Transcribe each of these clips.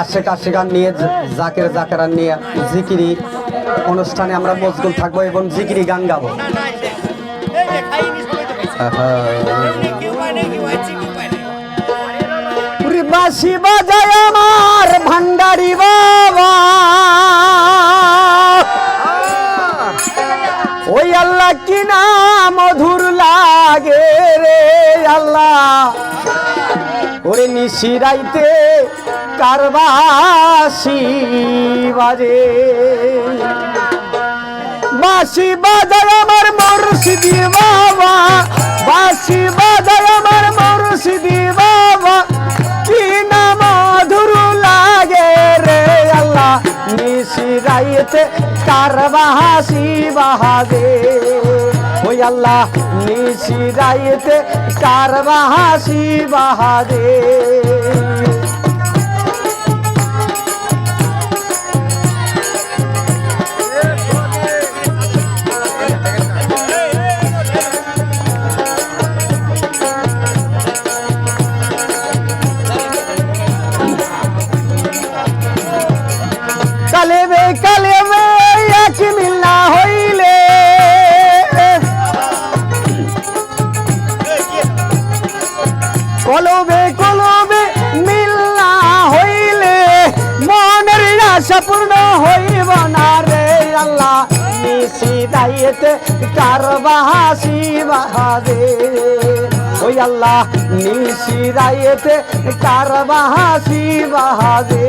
আশেক আশেকান নিয়ে জাকের জাকেরান নিয়ে জিকিরি অনুষ্ঠানে আমরা মজগুল থাকব এবং জিকিরি গান গাবো। বাঁশি বাজায় আমার ভান্ডারি বাবা। ওই আল্লাহ কি নিশিরাইতে কারবাসি বাজে। বাঁশি বাজায় আমার মুর্শিদি বাবা বাঁশি বাজায় আমার মুর্শিদি বাবা। কি না মধুর লাগে রে আল্লাহ নিশিরাইতে কারবাসি বাহাদে। ওই আল্লাহ নিশিরাইতে কারবাসি বাহাদে কালে আশা পূর্ণ হইব না রে আল্লাহ। নিশি দাইতে কারবাসি বাহাদে। ওই আল্লাহ নিশি দাইতে কারবাসি বাহাদে।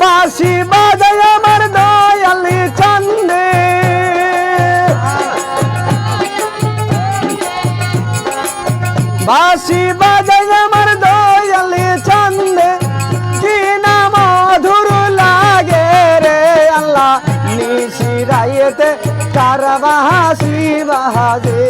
বাসি বাজায় আমার দয়ালি চন্দে। বাসি বাজায় আমার দয়ালি নিশিরাইতে কারবাসি বাহাদে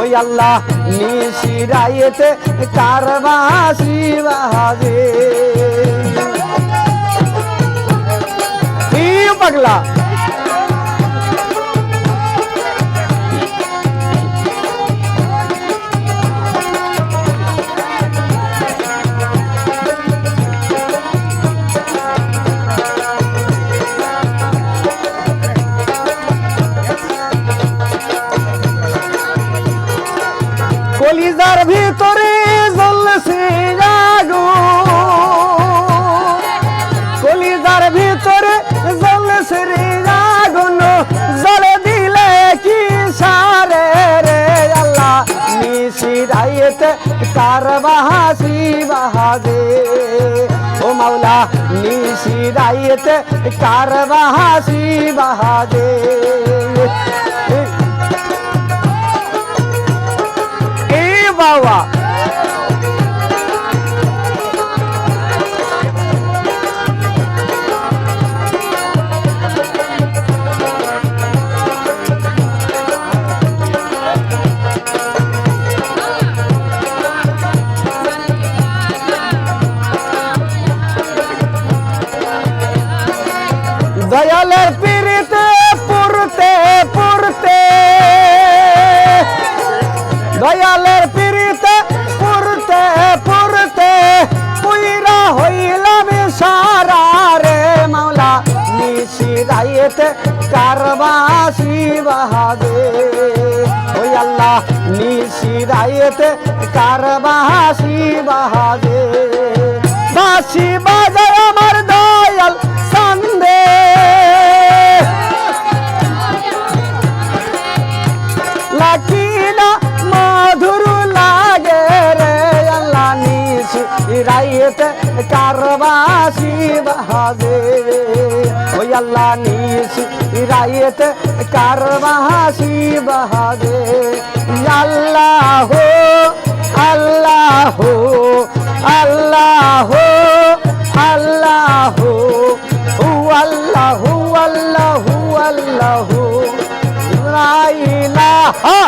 ওই আল্লাহ নিশিরাইতে কারবাসি বাহাদে কি পাগলা নিশিরাইতে কারবাসি বাহাদে। ও মাওলা নিশিরাইতে কারবাসি বাহাদে। এ বাবা দয়ালের পিড়িতে পুরতে পুরতে দয়ালের পিড়িতে পুরতে পুরতে পুইরা হইলাম সারা রে মাওলা, নিশিরাইতে কারবাসি বাহাদে ওই আল্লাহ, নিশিরাইতে কারবাসি বাসি বাজায় রাইতে কারবাসি বাহাদে। ওই আল্লাহ নিশ রাইতে কারবাসি বাহাদে। আল্লাহ আল্লাহ আল্লাহ আল্লাহ হু আল্লাহ আল্লাহ আল্লাহ। লা ইলাহা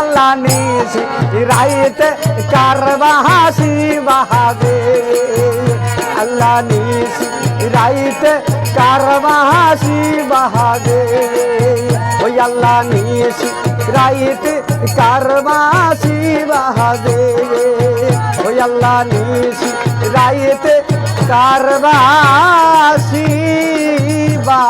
আল্লাহ নিশি রাইতে কারবাহাসি বাহাবে আল্লাহ নিশি রাইতে কারবাহাসি বাহাবে ওই আল্লাহ নিশি রাইতে কারবাসি বাহাবে ওই আল্লাহ নিশি রাইতে কারবাসি বা